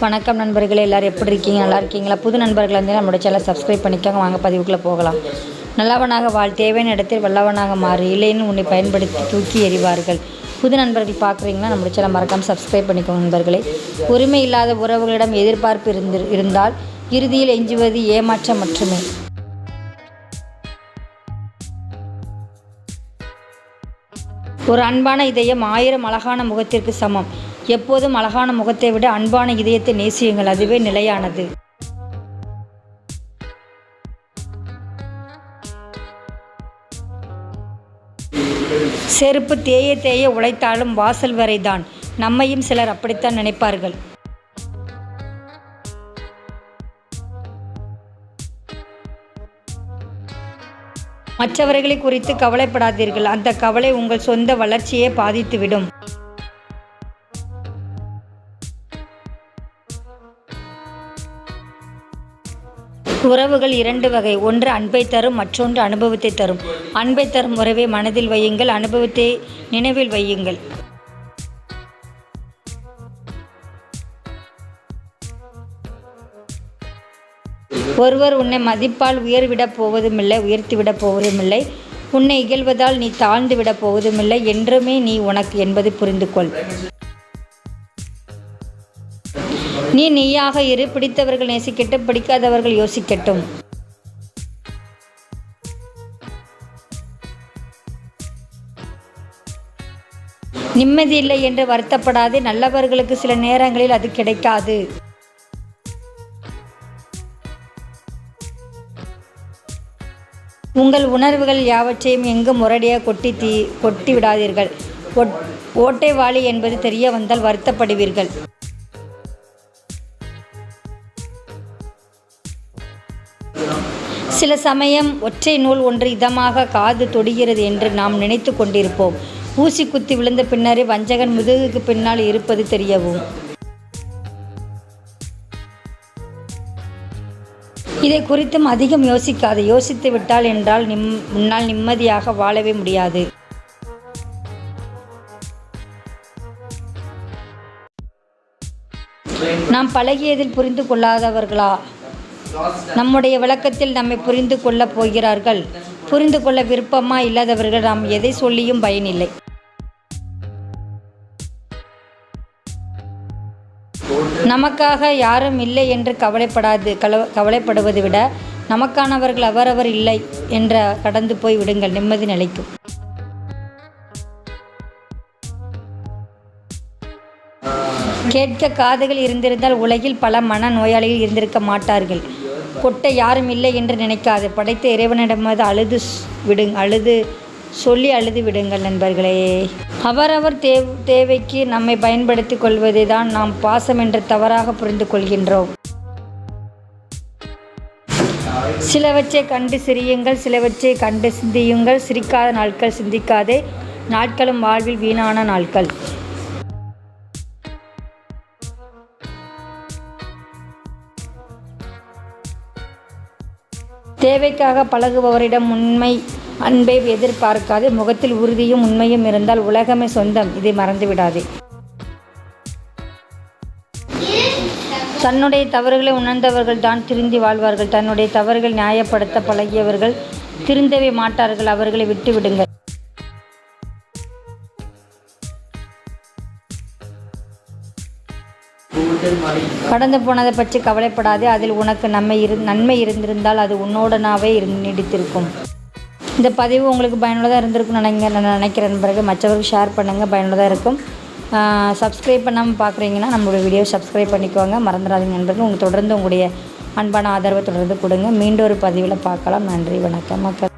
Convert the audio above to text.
வணக்கம் நண்பர்களே. எல்லோரும் எப்படி இருக்கீங்க? நல்லா இருக்கீங்களா? புது நண்பர்கள் வந்து நம்மளோட சேனலை சப்ஸ்கிரைப் பண்ணிக்கோங்க. வாங்க பதிவுக்குள்ளே போகலாம். நல்லவனாக வாழ் தேவையான இடத்தில் வல்லவனாக மாறு இல்லைன்னு உன்னை பயன்படுத்தி தூக்கி எறிவார்கள். புது நண்பர்கள் பார்க்குறீங்கன்னா நம்மளோட சேனல் மறக்காமல் சப்ஸ்கிரைப் பண்ணிக்கோங்க நண்பர்களே. உரிமை இல்லாத உறவுகளிடம் எதிர்பார்ப்பு இருந்து இருந்தால் இறுதியில் எஞ்சுவது ஏமாற்றம் மட்டுமே. ஒரு அன்பான இதயம் ஆயிரம் அழகான முகத்திற்கு சமம். எப்போதும் அழகான முகத்தை விட அன்பான இதயத்தை நேசியுங்கள். அதுவே நிலையானது. செருப்பு தேய தேய உழைத்தாலும் வாசல் வரைதான். நம்மையும் சிலர் அப்படித்தான் நினைப்பார்கள். மற்றவர்களை குறித்து கவலைப்படாதீர்கள். அந்த கவலை உங்கள் சொந்த வளர்ச்சியை பாதித்துவிடும். உறவுகள் இரண்டு வகை. ஒன்று அன்பை தரும் மற்றொன்று அனுபவத்தை தரும். அன்பை தரும் உறவை மனதில் வையுங்கள் அனுபவத்தை நினைவில் வையுங்கள். ஒருவர் உன்னை மதிப்பால் உயர்விடப் போவதுமில்லை உயர்த்திவிடப் போவதுமில்லை. உன்னை இகழ்வதால் நீ தாழ்ந்து விடப் போவதுமில்லை. என்றுமே நீ உனக்கு என்பது புரிந்து கொள் நீ நீயாக இரு பிடித்தவர்கள் நேசிக்கட்டும் பிடிக்காதவர்கள் யோசிக்கட்டும். நிம்மதி இல்லை என்று வருத்தப்படாது நல்லவர்களுக்கு சில நேரங்களில் அது கிடைக்காது. உங்கள் உணர்வுகள் யாவற்றையும் எங்கும் முரடியாக கொட்டி தீ கொட்டி விடாதீர்கள். ஓட்டை வாளி என்பது தெரிய வந்தால் வருத்தப்படுவீர்கள். சில சமயம் ஒற்றை நூல் ஒன்று இதமாக காது தொடுகிறது என்று நாம் நினைத்து கொண்டிருப்போம். ஊசி குத்தி விழுந்த பின்னரே வஞ்சகன் முதுகுக்கு பின்னால் இருப்பது தெரியவும் இதை குறித்தும் அதிகம் யோசிக்காது. யோசித்து விட்டால் என்றால் நிம் முன்னால் நிம்மதியாக வாழவே முடியாது. நாம் பழகியதில் புரிந்து கொள்ளாதவர்களா? நம்முடைய விளக்கத்தில் நம்மை புரிந்து கொள்ளப் போகிறார்கள். புரிந்து கொள்ள விருப்பமா இல்லாதவர்கள் நாம் எதை சொல்லியும் பயனில்லை. நமக்காக யாரும் இல்லை என்று கவலைப்படாது கவலைப்படுவதை விட நமக்கானவர்கள் அவரவர் இல்லை என்ற கடந்து போய் விடுங்கள். நிம்மதி நிலைக்கும். கேட்க காதுகள் இருந்திருந்தால் உலகில் பல மன நோயாளிகள் இருந்திருக்க மாட்டார்கள். கொட்ட யாரும் இல்லை என்று நினைக்காது. படைத்த இறைவனிடமாவது அழுது விடு அழுது சொல்லி அழுது விடுங்கள் நண்பர்களே. அவரவர் தேவ் தேவைக்கு நம்மை பயன்படுத்தி கொள்வதை தான் நாம் பாசம் என்று தவறாக புரிந்து கொள்கின்றோம். சிலவற்றை கண்டு சிரியுங்கள் சிலவற்றை கண்டு சிந்தியுங்கள். சிரிக்காத நாட்கள் சிந்திக்காதே. நாட்களும் வாழ்வில் வீணான நாட்கள். தேவைக்காக பழகுபவரிடம் உண்மை அன்பை எதிர்பார்க்காது முகத்தில் உறுதியும் உண்மையும் இருந்தால் உலகமே சொந்தம். இதை மறந்துவிடாது. தன்னுடைய தவறுகளை உணர்ந்தவர்கள் தான் திருந்தி வாழ்வார்கள். தன்னுடைய தவறுகள் நியாயப்படுத்த பழகியவர்கள் திருந்தவே மாட்டார்கள். அவர்களை விட்டுவிடுங்கள். கடந்து போனதை பற்றி கவலைப்படாதே அதில் உனக்கு நன்மை இரு நன்மை இருந்திருந்தால் அது உன்னோடனாவே நீடித்திருக்கும். இந்த பதிவு உங்களுக்கு பயனுள்ளதாக இருந்திருக்கும் நினைங்க நான் நினைக்கிறேன் பிறகு மற்றவர்களுக்கு ஷேர் பண்ணுங்கள் பயனுள்ளதாக இருக்கும். சப்ஸ்கிரைப் பண்ணாமல் பார்க்குறீங்கன்னா நம்மளுடைய வீடியோ சப்ஸ்கிரைப் பண்ணிக்கோங்க. மறந்துடாதீங்க நண்பர்கள். உங்களுக்கு தொடர்ந்து உங்களுடைய அன்பான ஆதரவை தொடர்ந்து கொடுங்க. மீண்டும் ஒரு பதிவில் பார்க்கலாம். நன்றி வணக்கம். மக்கள்